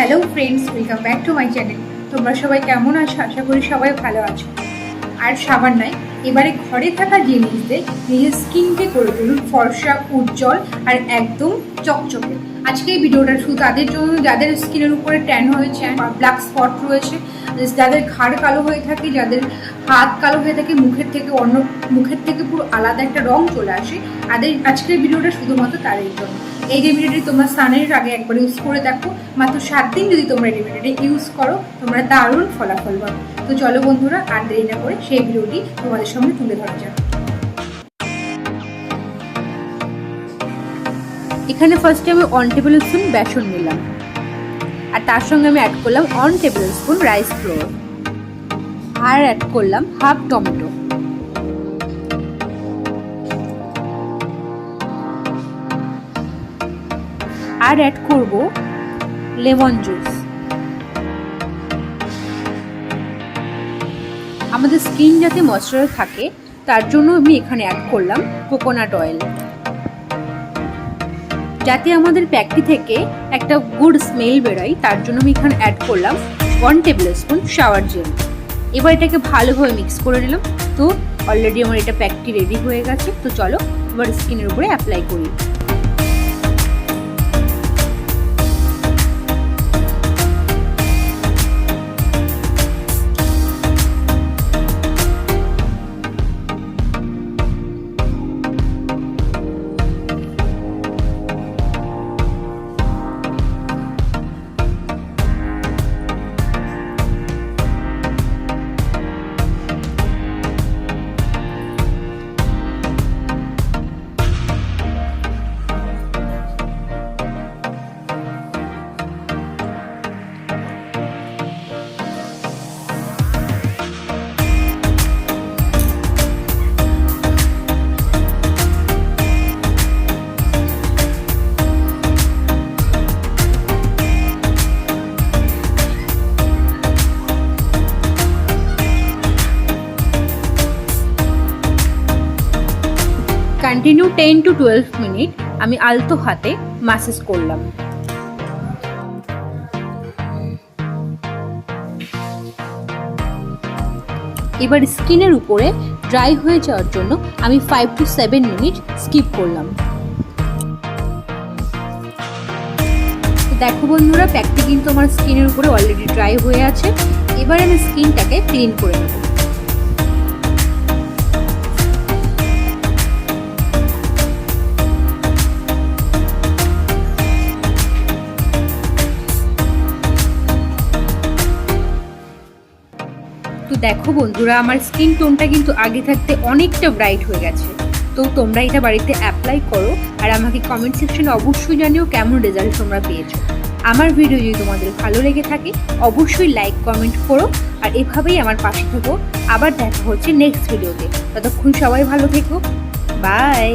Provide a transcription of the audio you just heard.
Hello friends welcome back to my channel তোমরা সবাই কেমন আছো? আশা করি সবাই ভালো আছো। আর সাবান নাই এবারে ঘরে থাকা জিনিস দিয়ে নিজের স্কিনকে করে তুলুন ফর্সা, উজ্জ্বল আর একদম চকচকে। আজকে এই ভিডিওটা শুধু তাদের জন্য, যাদের স্কিনের উপরে ট্যান হয়েছে ব্ল্যাক স্পট রয়েছে যাদের ঘাড় কালো হয়ে থাকে, যাদের হাত কালো হয়ে থাকে, মুখের থেকে অন্য, মুখের থেকে পুরো আলাদা একটা রং চলে আসে। তাদের আজকের ভিডিওটা শুধুমাত্র তাদের জন্য। এই রেমিডিটি তোমরা স্নানের আগে একবার ইউজ করে দেখো। মাত্র সাত দিন যদি তোমরা রেমিডিটি ইউজ করো, তোমরা দারুণ ফলাফল পাবে। তো চলো বন্ধুরা, আর দেরি না করে সেই ভিডিওটি তোমাদের সামনে তুলে ধরা যাক। এখানে ফার্স্টে আমি ওয়ান টেবিল স্পুন বেসন নিলাম। আর তার সঙ্গে আমি অ্যাড করলাম one tablespoon rice flour আর অ্যাড করলাম হাফ টমেটো আর অ্যাড করব লেমন জুস আমাদের স্কিন যাতে ময়শ্চারাইজ থাকে, তার জন্য আমি এখানে অ্যাড করলাম কোকোনাট অয়েল যাতে আমাদের প্যাকটি থেকে একটা গুড স্মেল বেরোয়, তার জন্য আমি এখানে অ্যাড করলাম one tablespoon shower gel এবার এটাকে ভালোভাবে মিক্স করে নিলাম। তো অলরেডি আমার এটা প্যাকটি রেডি হয়ে গেছে। তো চলো, এবার স্কিনের উপরে অ্যাপ্লাই করি। Continue ten to twelve minute আমি আলতো হাতে মাসেজ করলাম। এবার স্কিনের উপরে ড্রাই হয়ে যাওয়ার জন্য আমি five to seven minute skip করলাম। দেখো বন্ধুরা প্যাকটি কিন্তু আমার স্কিনের উপরে অলরেডি ড্রাই হয়ে আছে। এবার আমি স্কিনটাকে ক্লিন করে নেব। তো দেখো বন্ধুরা, আমার স্কিন টোনটা কিন্তু আগে থাকতে অনেকটা ব্রাইট হয়ে গেছে। তো তোমরা এটা বাড়িতে অ্যাপ্লাই করো আর আমাকে কমেন্ট সেকশনে অবশ্যই জানিও কেমন রেজাল্ট তোমরা পেয়েছ। আমার ভিডিও যদি তোমাদের ভালো লেগে থাকে, অবশ্যই লাইক কমেন্ট করো আর এভাবেই আমার পাশে থাকো। আবার দেখা হচ্ছে নেক্সট ভিডিওতে ততক্ষণ সবাই ভালো থেকো। বাই